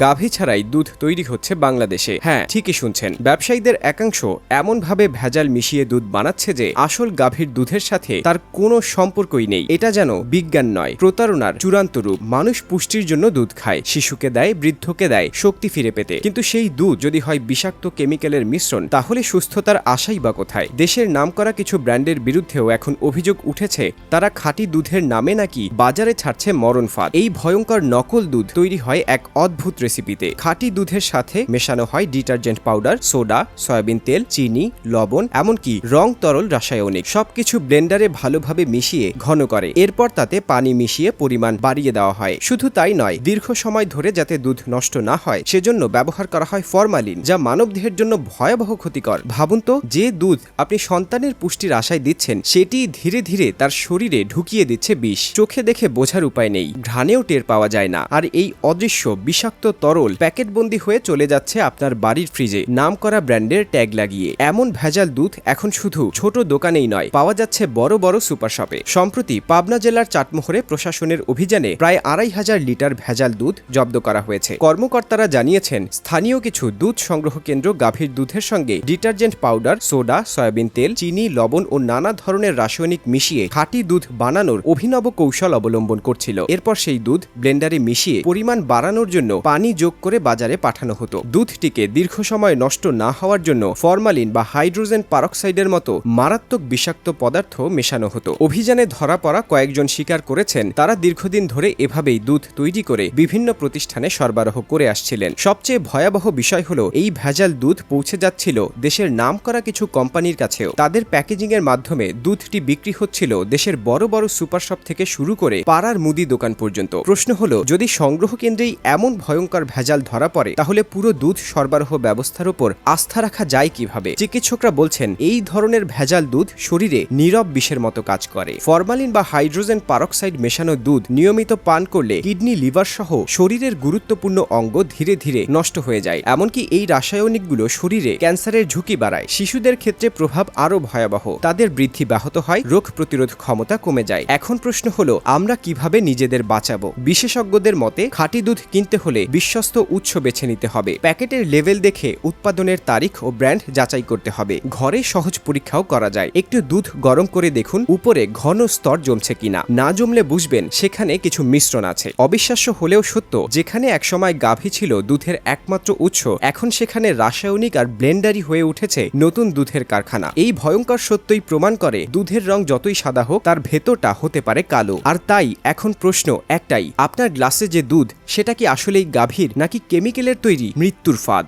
গাভী ছাড়াই দুধ তৈরি হচ্ছে বাংলাদেশে। হ্যাঁ ঠিকই শুনছেন। ব্যবসায়ীদের একাংশ এমনভাবে ভেজাল মিশিয়ে দুধ বানাচ্ছে যে আসল গাভীর দুধের সাথে তার কোনো সম্পর্কই নেই। এটা যেন বিজ্ঞান নয়, প্রতারণার চূড়ান্ত রূপ। মানুষ পুষ্টির জন্য দুধ খায়, শিশুকে দেয়, বৃদ্ধকে দেয়, শক্তি ফিরে পেতে। কিন্তু সেই দুধ যদি হয় বিষাক্ত কেমিক্যালের মিশ্রণ, তাহলে সুস্থতার আশাই বা কোথায়? দেশের নাম করা কিছু ব্র্যান্ডের বিরুদ্ধেও এখন অভিযোগ উঠেছে, তারা খাঁটি দুধের নামে নাকি বাজারে ছাড়ছে মরণ ফাঁদ। এই ভয়ঙ্কর নকল দুধ তৈরি হয় এক অদ্ভুত রেসিপিতে খাঁটি দুধের সাথে মেশানো হয় ডিটারজেন্ট পাউডার, সোডা, সয়াবিন তেল, চিনি, লবণ, এমনকি রং তরল রাসায়নিক। সবকিছু ব্লেন্ডারে ভালোভাবে মিশিয়ে ঘন করে। এরপর তাতে পানি মিশিয়ে পরিমাণ বাড়িয়ে দেওয়া হয়। শুধু তাই নয়, দীর্ঘ সময় ধরে যাতে দুধ নষ্ট না হয়, সেজন্য ব্যবহার করা হয় ফরমালিন, যা মানবদেহের জন্য ভয়াবহ ক্ষতিকর। ভাবুন তো, যে দুধ আপনি সন্তানের পুষ্টির আশায় দিচ্ছেন, সেটি ধীরে ধীরে তার শরীরে ঢুকিয়ে দিচ্ছে বিষ। চোখে দেখে বোঝার উপায় নেই। ঘ্রাণেও টের পাওয়া যায় না। আর এই অদৃশ্য, বিষাক্ত তরল প্যাকেটবন্দি হয়ে চলে যাচ্ছে আপনার বাড়ির ফ্রিজে। নাম করা ব্র্যান্ডের ট্যাগ লাগিয়ে। এমন ভেজাল দুধ এখন শুধু ছোট দোকানেই নয়, পাওয়া যাচ্ছে বড় বড় সুপার শপে। সম্প্রতি পাবনা জেলার চাটমোহরে প্রশাসনের অভিযানে প্রায় আড়াই হাজার লিটার ভেজাল দুধ জব্দ করা হয়েছে। কর্মকর্তারা জানিয়েছেন, স্থানীয় কিছু দুধ সংগ্রহ কেন্দ্র গাভীর দুধের সঙ্গে ডিটারজেন্ট পাউডার, সোডা, সয়াবিন তেল, চিনি, লবণ ও নানা ধরনের রাসায়নিক মিশিয়ে খাঁটি দুধ বানানোর অভিনব কৌশল অবলম্বন করছিল। এরপর সেই দুধ ব্লেন্ডারে মিশিয়ে পরিমাণ বাড়ানোর জন্য পানি যোগ করে বাজারে পাঠানো হতো। দুধটিকে দীর্ঘ সময় নষ্ট না হওয়ার জন্য ফরমালিন বা হাইড্রোজেন পারক্সাইডের মতো মারাত্মক বিষাক্ত পদার্থ মেশানো হতো। অভিযানে ধরা পড়া কয়েকজন স্বীকার করেছেন, তারা দীর্ঘদিন ধরে এভাবেই দুধ তৈরি করে বিভিন্ন প্রতিষ্ঠানে সরবরাহ করে আসছিলেন। সবচেয়ে ভয়াবহ বিষয় হলো, এই ভেজাল দুধ পৌঁছে যাচ্ছিল দেশের নাম করা কিছু কোম্পানির কাছেও। তাদের প্যাকেজিং এর মাধ্যমে দুধটি বিক্রি হচ্ছিল দেশের বড় বড় সুপার শপ থেকে শুরু করে পাড়ার মুদি দোকান পর্যন্ত। প্রশ্ন হলো, যদি সংগ্রহ কেন্দ্রেই এমন ভয়ঙ্কর ভেজাল ধরা পড়ে, তাহলে পুরো দুধ সরবরাহ ব্যবস্থার উপর আস্থা রাখা যায় কীভাবে? চিকিৎসকরা বলছেন, এই ধরনের ভেজাল দুধ শরীরে নীরব বিষের মতো কাজ করে। ফরমালিন বা হাইড্রোজেন পারক্সাইড মেশানো দুধ নিয়মিত পান করলে কিডনি, লিভার সহ শরীরের গুরুত্বপূর্ণ অঙ্গ ধীরে ধীরে নষ্ট হয়ে যায়। এমনকি এই রাসায়নিকগুলো শরীরে ক্যান্সারের ঝুঁকি বাড়ায়। শিশুদের ক্ষেত্রে প্রভাব আরও ভয়াবহ। তাদের বৃদ্ধি ব্যাহত হয়, রোগ প্রতিরোধ ক্ষমতা কমে যায়। এখন প্রশ্ন হলো, আমরা কীভাবে নিজেদের বাঁচাবো? বিশেষজ্ঞদের মতে, খাঁটি দুধ কিনতে হলে বিশ্বস্ত উৎস বেছে নিতে হবে। প্যাকেটের লেভেল দেখে উৎপাদনের তারিখ ও ব্র্যান্ড যাচাই করতে হবে। ঘরে সহজ পরীক্ষাও করা যায়। একটু দুধ গরম করে দেখুন উপরে ঘন স্তর জমছে কিনা। না জমলে বুঝবেন সেখানে কিছু মিশ্রণ আছে। অবিশ্বাস্য হলেও সত্য, যেখানে একসময় গাভী ছিল দুধের একমাত্র উৎস, এখন সেখানে রাসায়নিক আর ব্লেন্ডারি হয়ে উঠেছে নতুন দুধের কারখানা। এই ভয়ঙ্কর সত্যই প্রমাণ করে দুধের রং যতই সাদা হোক, তার ভেতরটা হতে পারে কালো। আর তাই এখন প্রশ্ন একটাই, আপনার গ্লাসে যে দুধ, সেটা কি আসলেই গাভীর নাকি কেমিক্যালের তৈরি? মৃত্যুর ফাঁদ।